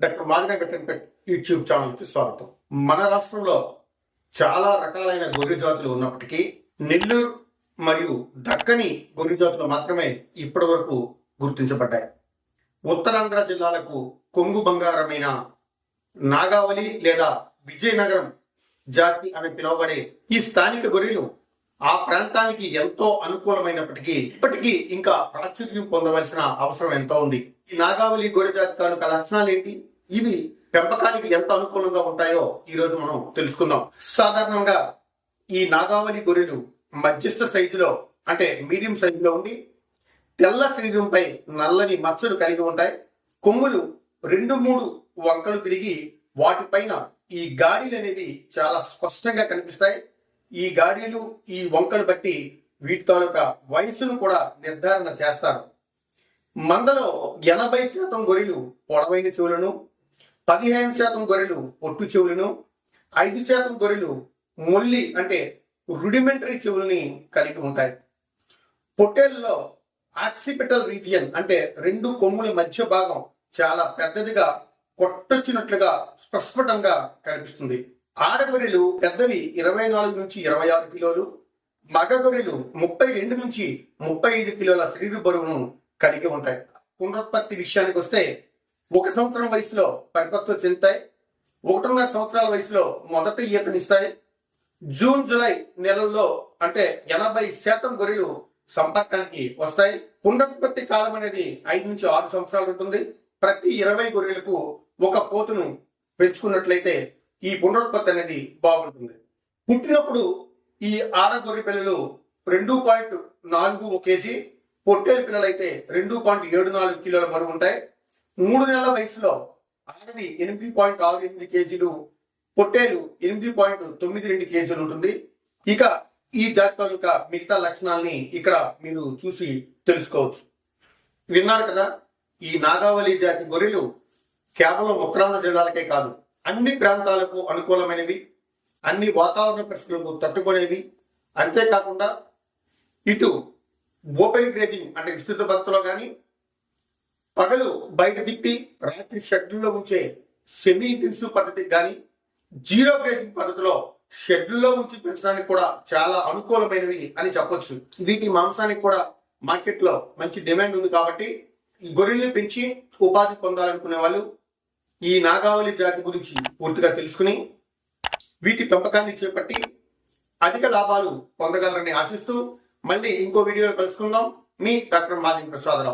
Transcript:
Doctor మాదిన గట్టెన్పెట్ YouTube ఛానల్కి స్వాగతం. మన రాష్ట్రంలో చాలా రకాలైన గొర్రె జాతులు ఉన్నప్పటికీ నెల్లూరు మరియు దక్కని గొర్రె జాతులు మాత్రమే ఇప్పటి వరకు గుర్తించబడ్డాయి. ఉత్తరాంధ్ర జిల్లాలకు కొంగు బంగారమైన నాగావళి లేదా విజయనగరం జాతి అని పిలువబడే ఈ స్థానిక గొర్రెలు ఆ ప్రాంతానికి ఎంతో అనుకూలమైనప్పటికీ ఇప్పటికీ ఇంకా ప్రాచుర్యం పొందవలసిన అవసరం ఎంతో ఉంది. ఈ నాగావళి గొర్రె జాతి తాలూకా లక్షణాలు ఏంటి ఇవి పెంపకానికి ఎంత అనుకూలంగా ఉంటాయో ఈ రోజు మనం తెలుసుకుందాం. సాధారణంగా ఈ నాగావళి గొర్రెలు మధ్యస్థ సైజులో అంటే మీడియం సైజులో ఉండి తెల్ల శరీరంపై నల్లని మచ్చలు కలిగి ఉంటాయి. కొమ్ములు రెండు మూడు వంకలు తిరిగి వాటిపైన ఈ గాడిలు అనేవి చాలా స్పష్టంగా కనిపిస్తాయి. ఈ గాడీలు ఈ వంకలు బట్టి వీటి తాలూకా వయసును కూడా నిర్ధారణ చేస్తారు. మందలో ఎనభై శాతం గొర్రెలు పొడవైన చెవులను పదిహేను శాతం గొర్రెలు ఒట్టు చెవులను ఐదు శాతం గొర్రెలు మొల్లి అంటే రుడిమెంటరీ చెవులని కలిగి ఉంటాయి. పొట్టేళ్ళలో ఆక్సిపిటల్ రీజియన్ అంటే రెండు కొమ్ముల మధ్య భాగం చాలా పెద్దదిగా కొట్టొచ్చినట్లుగా స్పష్టంగా కనిపిస్తుంది. ఆడగొర్రెలు పెద్దవి ఇరవై నాలుగు నుంచి ఇరవై ఆరు కిలోలు మగ గొర్రెలు ముప్పై రెండు నుంచి ముప్పై ఐదు కిలోల శరీర బరువును కలిగి ఉంటాయి. పునరుత్పత్తి విషయానికి వస్తే ఒక సంవత్సరం వయసులో పరిపక్వ చెందుతాయి. ఒకటిన్నర సంవత్సరాల వయసులో మొదటి ఈతనిస్తాయి. జూన్ జూలై నెలల్లో అంటే ఎనభై శాతం గొర్రెలు సంపర్కానికి వస్తాయి. పునరుత్పత్తి కాలం అనేది ఐదు నుంచి ఆరు సంవత్సరాలు ఉంటుంది. ప్రతి ఇరవై గొర్రెలకు ఒక పోతును పెంచుకున్నట్లయితే ఈ పునరుత్పత్తి అనేది బాగుంటుంది. పుట్టినప్పుడు ఈ ఆడ గొర్రె పిల్లలు రెండు పాయింట్ నాలుగు ఒక కేజీ పొట్టేలు పిల్లలైతే రెండు పాయింట్ ఏడు నాలుగు కిలోల బరువు ఉంటాయి. మూడు నెలల వయసులో ఆడవి ఎనిమిది పాయింట్ ఆరు ఎనిమిది కేజీలు పొట్టేలు ఎనిమిది పాయింట్ తొమ్మిది రెండు కేజీలు ఉంటుంది. ఇక ఈ జాతకం యొక్క మిగతా లక్షణాలని ఇక్కడ మీరు చూసి తెలుసుకోవచ్చు. విన్నారు కదా ఈ నాగావళి జాతి గొర్రెలు కేవలం ఉత్తరాంధ్ర జిల్లాలకే కాదు అన్ని ప్రాంతాలకు అనుకూలమైనవి అన్ని వాతావరణ పరిస్థితులకు తట్టుకునేవి. అంతేకాకుండా ఇటు ఓపెన్ గ్రేజింగ్ అంటే విస్తృత భక్తులో కానీ పగలు బయట తిప్పి రాత్రి షెడ్యూల్లో ఉంచే సెమీ ఇంటెన్సివ్ పద్ధతికి కానీ జీరో గ్రేసింగ్ పద్ధతిలో షెడ్యూల్లో ఉంచి పెంచడానికి కూడా చాలా అనుకూలమైనవి అని చెప్పొచ్చు. వీటి మాంసానికి కూడా మార్కెట్లో మంచి డిమాండ్ ఉంది కాబట్టి గొర్రెల్ని పెంచి ఉపాధి పొందాలనుకునే వాళ్ళు ఈ నాగావళి జాతి గురించి పూర్తిగా తెలుసుకుని వీటి పెంపకాన్ని చేపట్టి అధిక లాభాలు పొందగలరని ఆశిస్తూ మళ్ళీ ఇంకో వీడియోలో కలుసుకుందాం. మీ డాక్టర్ మాదిన్ ప్రసాదరావు.